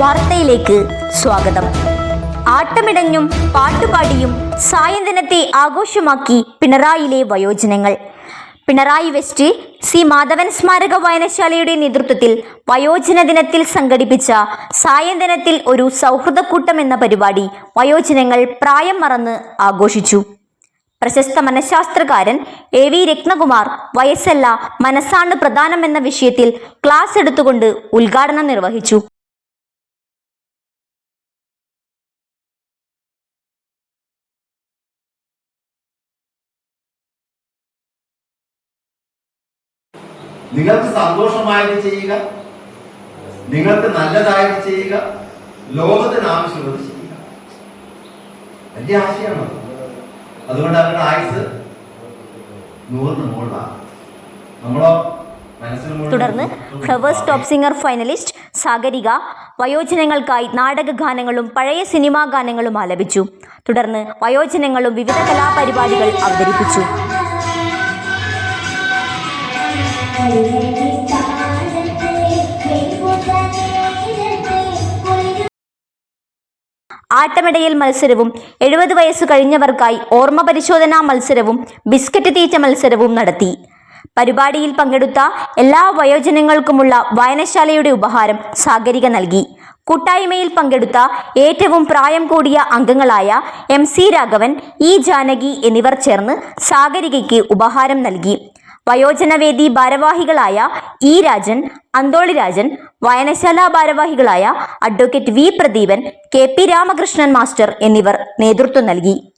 വാർത്തയിലേക്ക് സ്വാഗതം. ആട്ടമിടഞ്ഞും പാട്ടുപാടിയും സായന്തനത്തെ ആഘോഷമാക്കി പിണറായിലെ വയോജനങ്ങൾ. പിണറായി വെസ്റ്റ് സി മാധവൻ സ്മാരക വായനശാലയുടെ നേതൃത്വത്തിൽ വയോജന ദിനത്തിൽ സംഘടിപ്പിച്ച സായന്തനത്തിൽ ഒരു സൗഹൃദക്കൂട്ടം എന്ന പരിപാടി വയോജനങ്ങൾ പ്രായം മറന്ന് ആഘോഷിച്ചു. പ്രശസ്ത മനഃശാസ്ത്രകാരൻ എ വി രത്നകുമാർ വയസ്സല്ല മനസ്സാണ് പ്രധാനം എന്ന വിഷയത്തിൽ ക്ലാസ് എടുത്തുകൊണ്ട് ഉദ്ഘാടനം നിർവഹിച്ചു. നിങ്ങൾക്ക് സന്തോഷമായത് ചെയ്യുക നിങ്ങൾക്ക് നല്ലതായത് ചെയ്യുക ലോകത്തിന് ആവശ്യമുള്ളത് ചെയ്യുക. വലിയ ആശയമാണ് അതുകൊണ്ട് അവരുടെ ആയുസ് നൂറിന് മുകളിലാണ്. നമ്മളോ തുടർന്ന് flowers top singer finalist Sagarika വയോജനങ്ങൾക്കായി നാടക ഗാനങ്ങളും പഴയ സിനിമാ ഗാനങ്ങളും ആലപിച്ചു തുടർന്ന് വയോജനങ്ങളും വിവിധ കലാപരിപാടികൾ അവതരിപ്പിച്ചു. ആട്ടമിടയിൽ മത്സരവും എഴുപത് വയസ്സ് കഴിഞ്ഞവർക്കായി ഓർമ്മ പരിശോധനാ മത്സരവും ബിസ്ക്കറ്റ് തീറ്റ മത്സരവും നടത്തി. പരിപാടിയിൽ പങ്കെടുത്ത എല്ലാ വയോജനങ്ങൾക്കുമുള്ള വായനശാലയുടെ ഉപഹാരം സാഗരിക നൽകി. കൂട്ടായ്മയിൽ പങ്കെടുത്ത ഏറ്റവും പ്രായം കൂടിയ അംഗങ്ങളായ M C Raghavan E Janaki എന്നിവർ ചേർന്ന് സാഗരികയ്ക്ക് ഉപഹാരം നൽകി. വയോജനവേദി ഭാരവാഹികളായ ഇ രാജൻ അന്തോളി രാജൻ വായനശാല ഭാരവാഹികളായ advocate V Pradeepan K P Ramakrishnan master എന്നിവർ നേതൃത്വം നൽകി.